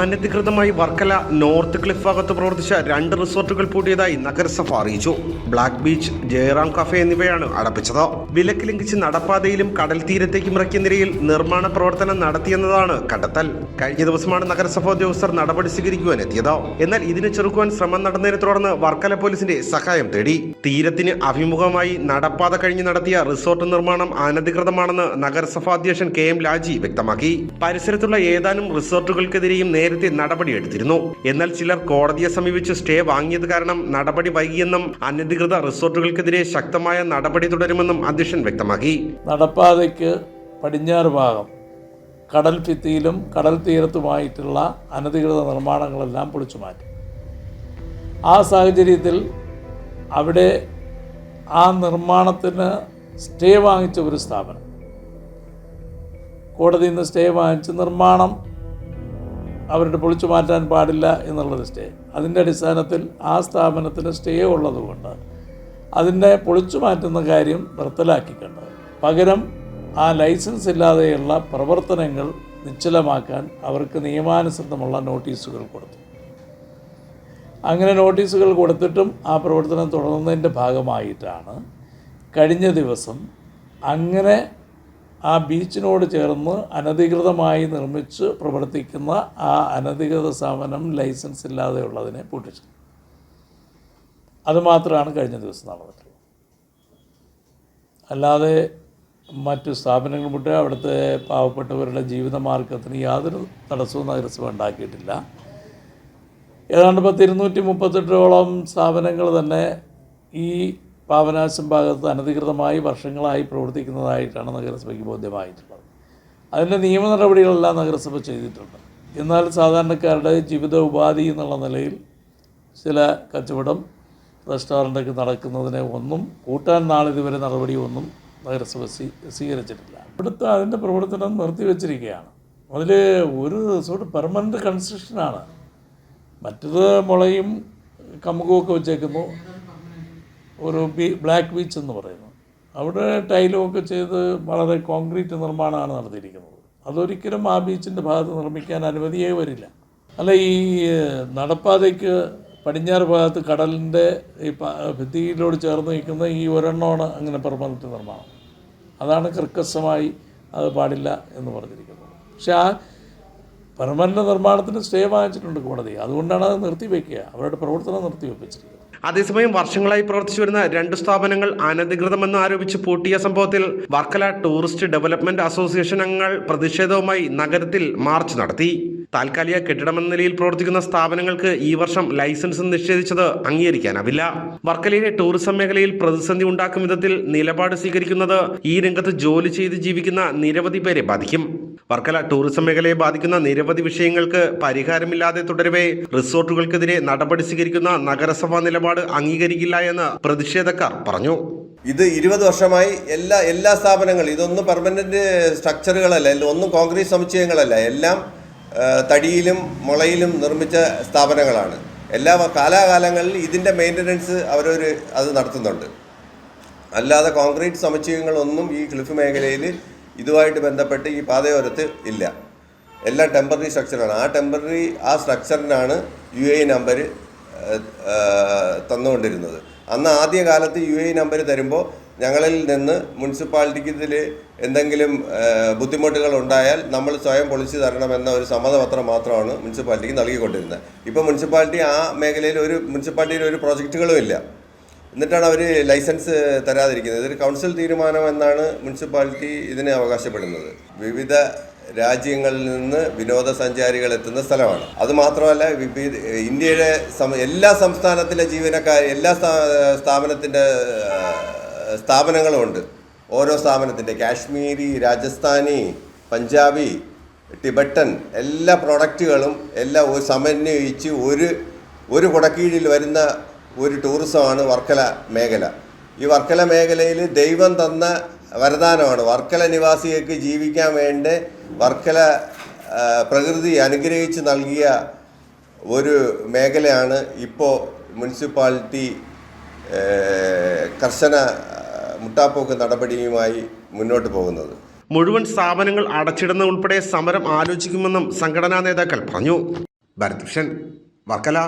അനധികൃതമായി Varkala north cliff ഭാഗത്ത് പ്രവർത്തിച്ച രണ്ട് റിസോർട്ടുകൾ പൂട്ടിയതായി നഗരസഭ അറിയിച്ചു. ബ്ലാക്ക് ബീച്ച് ജയറാം കഫേ എന്നിവയാണ് അടപ്പിച്ചത്. വിലക്ക് ലംഘിച്ച് നടപ്പാതയിലും കടൽ തീരത്തേക്കും ഇറക്കിയ നിരയിൽ നിർമ്മാണ പ്രവർത്തനം നടത്തിയെന്നതാണ് കണ്ടെത്തൽ. കഴിഞ്ഞ ദിവസമാണ് നഗരസഭ ഉദ്യോഗസ്ഥർ നടപടി സ്വീകരിക്കുവാൻ എത്തിയത്. എന്നാൽ ഇതിനെ ചെറുക്കുവാൻ ശ്രമം നടന്നതിനെ തുടർന്ന് വർക്കല പോലീസിന്റെ സഹായം തേടി. തീരത്തിന് അഭിമുഖമായി നടപ്പാത കഴിഞ്ഞ് നടത്തിയ റിസോർട്ട് നിർമ്മാണം അനധികൃതമാണെന്ന് നഗരസഭാ അധ്യക്ഷൻ കെ എം ലാജി വ്യക്തമാക്കി. പരിസരത്തുള്ള ഏതാനും റിസോർട്ടുകൾക്കെതിരെയും നേരത്തെ നടപടിയെടുത്തിരുന്നു എന്നാൽ ചിലർ കോടതിയെ സമീപിച്ച് സ്റ്റേ വാങ്ങിയത് കാരണം നടപടി വൈകിയെന്നും അനധികൃത റിസോർട്ടുകൾക്കെതിരെ ശക്തമായ നടപടി തുടരുമെന്നും അധ്യക്ഷൻ വ്യക്തമാക്കി. നടപ്പാതയ്ക്ക് പടിഞ്ഞാറ് ഭാഗം കടൽ ഭിത്തിയിലും കടൽ തീരത്തുമായിട്ടുള്ള അനധികൃത നിർമ്മാണങ്ങളെല്ലാം പൊളിച്ചു മാറ്റി. ആ സാഹചര്യത്തിൽ അവിടെ ആ നിർമ്മാണത്തിന് സ്റ്റേ വാങ്ങിച്ച ഒരു സ്ഥാപനം. കോടതിയിൽ നിന്ന് സ്റ്റേ വാങ്ങിച്ച് നിർമ്മാണം അവരുടെ പൊളിച്ചു മാറ്റാൻ പാടില്ല എന്നുള്ളത് സ്റ്റേ. അതിന്റെ അടിസ്ഥാനത്തിൽ ആ സ്ഥാപനത്തിന് സ്റ്റേ ഉള്ളതുകൊണ്ട് അതിന്റെ പൊളിച്ചു മാറ്റുന്ന കാര്യം നിർത്തലാക്കിക്കൊണ്ട്. പകരം ആ ലൈസൻസ് ഇല്ലാതെയുള്ള പ്രവർത്തനങ്ങൾ നിശ്ചലമാക്കാൻ അവർക്ക് നിയമാനുസൃതമുള്ള നോട്ടീസുകൾ കൊടുത്തു. അങ്ങനെ നോട്ടീസുകൾ കൊടുത്തിട്ടും ആ പ്രവർത്തനം തുടർന്നതിന്റെ ഭാഗമായിട്ടാണ് കഴിഞ്ഞ ദിവസം അങ്ങനെ ആ ബീച്ചിനോട് ചേർന്ന് അനധികൃതമായി നിർമ്മിച്ച് പ്രവർത്തിക്കുന്ന ആ അനധികൃത സ്ഥാപനം ലൈസൻസ് ഇല്ലാതെ ഉള്ളതിനെ പൂട്ടിച്ചു. അതുമാത്രമാണ് കഴിഞ്ഞ ദിവസം നടന്നിട്ടുള്ളത്. അല്ലാതെ മറ്റു സ്ഥാപനങ്ങൾ മുട്ട് അവിടുത്തെ പാവപ്പെട്ടവരുടെ ജീവിതമാർഗത്തിന് യാതൊരു തടസ്സവും നഗരസഭ ഉണ്ടാക്കിയിട്ടില്ല. ഏതാണ്ട് പത്ത് ഇരുന്നൂറ്റി മുപ്പത്തെട്ടോളം സ്ഥാപനങ്ങൾ തന്നെ ഈ പാവനാശം ഭാഗത്ത് അനധികൃതമായി വർഷങ്ങളായി പ്രവർത്തിക്കുന്നതായിട്ടാണ് നഗരസഭയ്ക്ക് ബോധ്യമായിട്ടുള്ളത്. അതിന്റെ നിയമ നടപടികളെല്ലാം നഗരസഭ ചെയ്തിട്ടുണ്ട്. എന്നാൽ സാധാരണക്കാരുടെ ജീവിത ഉപാധി എന്നുള്ള നിലയിൽ ചില കച്ചവടം റെസ്റ്റോറന്റൊക്കെ നടക്കുന്നതിനെ ഒന്നും കൂട്ടാൻ നാളിതുവരെ നടപടി ഒന്നും നഗരസഭ സ്വീ സ്വീകരിച്ചിട്ടില്ല. ഇവിടുത്തെ അതിന്റെ പ്രവർത്തനം നിർത്തിവെച്ചിരിക്കുകയാണ് അതിൽ ഒരു റിസോർട്ട് പെർമനന്റ് കൺസ്ട്രക്ഷനാണ് മറ്റത് മുളയും കമുകുമൊക്കെ വെച്ചേക്കുന്നു. ഒരു ബീ ബ്ലാക്ക് ബീച്ച് എന്ന് പറയുന്നു. അവിടെ ടൈലും ഒക്കെ ചെയ്ത് വളരെ കോൺക്രീറ്റ് നിർമ്മാണമാണ് നടത്തിയിരിക്കുന്നത്. അതൊരിക്കലും ആ ബീച്ചിന്റെ ഭാഗത്ത് നിർമ്മിക്കാൻ അനുമതിയേ വരില്ല. അല്ല ഈ നടപ്പാതയ്ക്ക് പടിഞ്ഞാറ് ഭാഗത്ത് കടലിന്റെ ഈ ഭിത്തിയിലോട് ചേർന്ന് നിൽക്കുന്ന ഈ ഒരെണ്ണമാണ് അങ്ങനെ പെർമനന്റ് നിർമ്മാണം. അതാണ് കർക്കശമായി അത് പാടില്ല എന്ന് പറഞ്ഞിരിക്കുന്നത്. പക്ഷേ ആ പെർമനന്റ് നിർമ്മാണത്തിന് സ്റ്റേ വാങ്ങിച്ചിട്ടുണ്ട് കോടതി. അതുകൊണ്ടാണ് അത് നിർത്തിവെക്കുക. അവരുടെ പ്രവർത്തനം നിർത്തിവെപ്പിച്ചിരിക്കുന്നത്. അതേസമയം വർഷങ്ങളായി പ്രവർത്തിച്ചു വരുന്ന രണ്ട് സ്ഥാപനങ്ങൾ അനധികൃതമെന്ന് ആരോപിച്ച് പൂട്ടിയ സംഭവത്തിൽ വർക്കല ടൂറിസ്റ്റ് ഡെവലപ്മെന്റ് അസോസിയേഷൻ അംഗങ്ങൾ പ്രതിഷേധവുമായി നഗരത്തിൽ മാർച്ച് നടത്തി. താൽക്കാലിക കെട്ടിടമെന്ന നിലയിൽ പ്രവർത്തിക്കുന്ന സ്ഥാപനങ്ങൾക്ക് ഈ വർഷം ലൈസൻസ് നിഷേധിച്ചത് അംഗീകരിക്കാനാവില്ല. വർക്കലയിലെ ടൂറിസം മേഖലയിൽ പ്രതിസന്ധി ഉണ്ടാക്കും വിധത്തിൽ നിലപാട് സ്വീകരിക്കുന്നത് ഈ രംഗത്ത് ജോലി ചെയ്ത് ജീവിക്കുന്ന നിരവധി പേരെ ബാധിക്കും. വർക്കല ടൂറിസം മേഖലയെ ബാധിക്കുന്ന നിരവധി വിഷയങ്ങൾക്ക് പരിഹാരമില്ലാതെ തുടരവേ. റിസോർട്ടുകൾക്കെതിരെ നടപടി സ്വീകരിക്കുന്ന നഗരസഭാ നിലപാട് അംഗീകരിക്കില്ല എന്ന് പ്രതിഷേധക്കാർ പറഞ്ഞു. ഇത് ഇരുപത് വർഷമായി എല്ലാ എല്ലാ സ്ഥാപനങ്ങളും ഇതൊന്നും പെർമനന്റ് സ്ട്രക്ചറുകളല്ല ഒന്നും കോൺക്രീറ്റ് സമുച്ചയങ്ങളല്ല. എല്ലാം തടിയിലും മുളയിലും നിർമ്മിച്ച സ്ഥാപനങ്ങളാണ്. എല്ലാ കാലാകാലങ്ങളിൽ ഇതിന്റെ മെയിന്റനൻസ് അവരൊരു അത് നടത്തുന്നുണ്ട്. അല്ലാതെ കോൺക്രീറ്റ് സമുച്ചയങ്ങളൊന്നും ഈ ക്ലിഫ് മേഖലയിൽ ഇതുമായിട്ട് ബന്ധപ്പെട്ട് ഈ പാതയോരത്ത് ഇല്ല. എല്ലാം ടെമ്പററി സ്ട്രക്ചറാണ് ആ ടെമ്പററി ആ സ്ട്രക്ചറിനാണ് യു എ നമ്പർ തന്നുകൊണ്ടിരുന്നത്. അന്ന് ആദ്യ കാലത്ത് യു എ നമ്പർ തരുമ്പോൾ ഞങ്ങളിൽ നിന്ന് മുനിസിപ്പാലിറ്റിക്ക് ഇതിൽ എന്തെങ്കിലും ബുദ്ധിമുട്ടുകൾ ഉണ്ടായാൽ നമ്മൾ സ്വയം പൊളിച്ചു തരണമെന്ന ഒരു സമ്മതപത്രം മാത്രമാണ് മുനിസിപ്പാലിറ്റിക്ക് നൽകിക്കൊണ്ടിരുന്നത്. ഇപ്പോൾ മുനിസിപ്പാലിറ്റി ആ മേഖലയിൽ ഒരു മുനിസിപ്പാലിറ്റിയിൽ ഒരു പ്രോജക്റ്റുകളും ഇല്ല. എന്നിട്ടാണ് അവർ ലൈസൻസ് തരാതിരിക്കുന്നത്. ഇതൊരു കൗൺസിൽ തീരുമാനം എന്നാണ് മുനിസിപ്പാലിറ്റി ഇതിനെ അവകാശപ്പെടുന്നത്. വിവിധ രാജ്യങ്ങളിൽ നിന്ന് വിനോദസഞ്ചാരികൾ എത്തുന്ന സ്ഥലമാണ്. അത് മാത്രമല്ല ഇന്ത്യയുടെ എല്ലാ സംസ്ഥാനത്തിലെ ജീവനക്കാർ എല്ലാ സ്ഥാ- സ്ഥാപനത്തിന്റെ സ്ഥാപനങ്ങളുമുണ്ട് ഓരോ സ്ഥാപനത്തിന്റെ കാശ്മീരി രാജസ്ഥാനി പഞ്ചാബി ടിബറ്റൻ എല്ലാ പ്രൊഡക്റ്റുകളും എല്ലാം സമന്വയിച്ച് ഒരു ഒരു കുടക്കീഴിൽ വരുന്ന ഒരു ടൂറിസമാണ് വർക്കല മേഖല. ഈ വർക്കല മേഖലയിൽ ദൈവം തന്ന വരദാനമാണ്. വർക്കല നിവാസികൾക്ക് ജീവിക്കാൻ വേണ്ടി വർക്കല പ്രകൃതി അനുഗ്രഹിച്ച് നൽകിയ ഒരു മേഖലയാണ് ഇപ്പോൾ മുനിസിപ്പാലിറ്റി കർശന മുട്ടാപ്പോക്ക് നടപടിയുമായി മുന്നോട്ട് പോകുന്നത്. മുഴുവൻ സ്ഥാപനങ്ങൾ അടച്ചിടുന്ന ഉൾപ്പെടെ സമരം ആലോചിക്കുമെന്നും സംഘടനാ നേതാക്കൾ പറഞ്ഞു. ഭരതൃഷ്ണൻ വർക്കല.